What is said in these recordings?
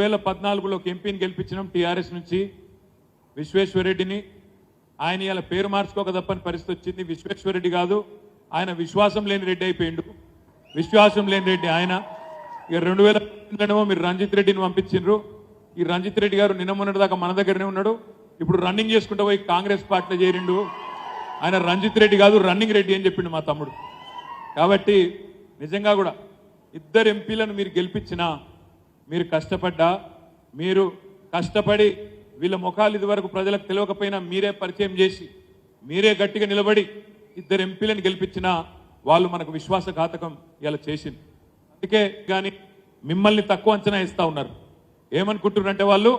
వేల పద్నాలుగులో ఎంపీని గెలిపించినాం టీఆర్ఎస్ నుంచి. విశ్వేశ్వరరెడ్డిని ఆయన ఇలా పేరు మార్చుకోక తప్పని పరిస్థితి వచ్చింది. విశ్వేశ్వరరెడ్డి కాదు ఆయన విశ్వాసం లేని రెడ్డి అయిపోయిండు. విశ్వాసం లేని రెడ్డి ఆయన. ఇక రెండు వేల మీరు రంజిత్ రెడ్డిని పంపించిండ్రు. ఈ రంజిత్ రెడ్డి గారు నిన్న మొన్నటి దాకా మన దగ్గరనే ఉన్నాడు. ఇప్పుడు రన్నింగ్ చేసుకుంటూ పోయి కాంగ్రెస్ పార్టీలో చేరిండు. ఆయన రంజిత్ రెడ్డి కాదు రన్నింగ్ రెడ్డి అని చెప్పిండు మా తమ్ముడు. కాబట్టి నిజంగా కూడా ఇద్దరు ఎంపీలను మీరు గెలిపించినా మీరు కష్టపడ్డా మీరు కష్టపడి వీళ్ళ ముఖాలు ఇదివరకు ప్రజలకు తెలియకపోయినా మీరే పరిచయం చేసి మీరే గట్టిగా నిలబడి ఇద్దరు ఎంపీలను గెలిపించినా వాళ్ళు మనకు విశ్వాసఘాతకం ఇలా చేసింది. అందుకే కానీ మిమ్మల్ని తక్కువ అంచనా ఇస్తా ఉన్నారు. ఏమనుకుంటున్నారంటే వాళ్ళు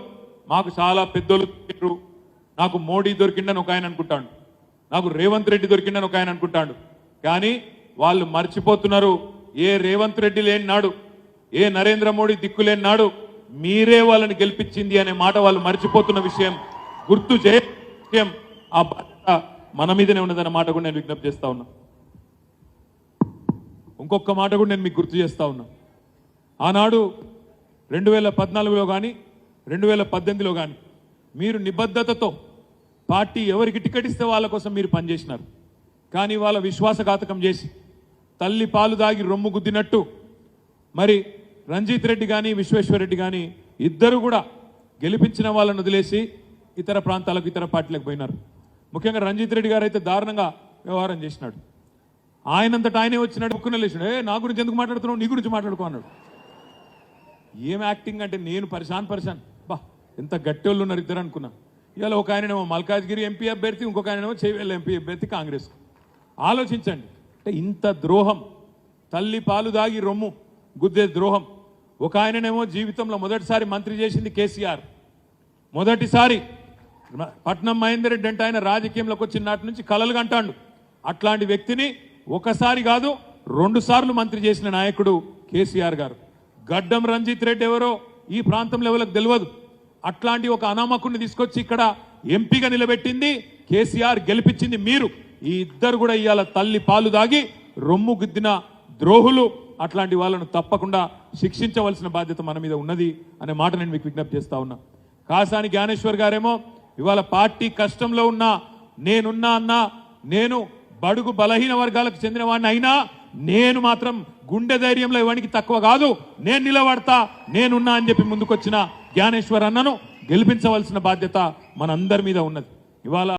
మాకు చాలా పెద్దోళ్ళు నాకు మోడీ దొరికిండని ఒక ఆయన అనుకుంటాడు నాకు రేవంత్ రెడ్డి దొరికిండని ఒక ఆయన అనుకుంటాడు. కానీ వాళ్ళు మర్చిపోతున్నారు ఏ రేవంత్ రెడ్డి లేని నాడు ఏ నరేంద్ర మోడీ దిక్కులేని నాడు మీరే వాళ్ళని గెలిపించింది అనే మాట వాళ్ళు మర్చిపోతున్న విషయం గుర్తు చేయం ఆ బాధ్యత మన మీదనే ఉన్నదన్న మాట కూడా నేను విజ్ఞప్తి చేస్తా ఉన్నా. ఇంకొక మాట కూడా నేను మీకు గుర్తు చేస్తా ఉన్నా. ఆనాడు రెండు వేల పద్నాలుగులో కానీ రెండు వేల పద్దెనిమిదిలో కానీ మీరు నిబద్ధతతో పార్టీ ఎవరికి టికెట్ ఇస్తే వాళ్ళ కోసం మీరు పనిచేసినారు. కానీ వాళ్ళ విశ్వాసఘాతకం చేసి తల్లి పాలు దాగి రొమ్ము గుద్దినట్టు మరి రంజిత్ రెడ్డి కానీ విశ్వేశ్వరరెడ్డి కానీ ఇద్దరు కూడా గెలిపించిన వాళ్ళని వదిలేసి ఇతర ప్రాంతాలకు ఇతర పార్టీలకు పోయినారు. ముఖ్యంగా రంజిత్ రెడ్డి గారు అయితే దారుణంగా వ్యవహారం చేసినాడు. ఆయనంతటా ఆయనే వచ్చినాడు ముక్కున లేచినాడు ఏ నా గురించి ఎందుకు మాట్లాడుతున్నావు? నీ గురించి మాట్లాడుకో అన్నాడు. ఏం యాక్టింగ్ అంటే నేను పరిశాన్ పరిశాన్. బా ఎంత గట్టోళ్ళు ఉన్నారు ఇద్దరు అనుకున్నా. ఇవాళ ఒక ఆయనేమో మల్కాజ్గిరి ఎంపీ అభ్యర్థి ఇంకొక ఆయనేమో చేవేళ్ళ ఎంపీ అభ్యర్థి కాంగ్రెస్ ఆలోచించండి. అంటే ఇంత ద్రోహం తల్లి పాలు దాగి రొమ్ము గుద్దే ద్రోహం. ఒక ఆయననేమో జీవితంలో మొదటిసారి మంత్రి చేసింది కేసీఆర్. మొదటిసారి పట్నం మహేందర్ రెడ్డి అంటే ఆయన రాజకీయంలోకి వచ్చిన నాటి నుంచి కలలు అంటాడు. అట్లాంటి వ్యక్తిని ఒకసారి కాదు రెండు సార్లు మంత్రి చేసిన నాయకుడు కేసీఆర్ గారు. గడ్డం రంజిత్ రెడ్డి ఎవరో ఈ ప్రాంతంలో ఎవరికి తెలియదు. అట్లాంటి ఒక అనామకుడిని తీసుకొచ్చి ఇక్కడ ఎంపీగా నిలబెట్టింది కేసీఆర్ గెలిపించింది మీరు. ఈ ఇద్దరు కూడా ఇవాళ తల్లి పాలు దాగి రొమ్ము గుద్దిన ద్రోహులు. అట్లాంటి వాళ్ళను తప్పకుండా శిక్షించవలసిన బాధ్యత మన మీద ఉన్నది అనే మాట నేను మీకు విజ్ఞప్తి చేస్తా ఉన్నా. కాసాని జ్ఞానేశ్వర్ గారేమో ఇవాళ పార్టీ కష్టంలో ఉన్నా నేనున్నా అన్నా నేను బడుగు బలహీన వర్గాలకు చెందిన వాడిని అయినా నేను మాత్రం గుండె ధైర్యంలో ఇవానికి తక్కువ కాదు నేను నిలబడతా నేనున్నా అని చెప్పి ముందుకొచ్చిన జ్ఞానేశ్వర్ అన్నను గెలిపించవలసిన బాధ్యత మనందరి మీద ఉన్నది. ఇవాళ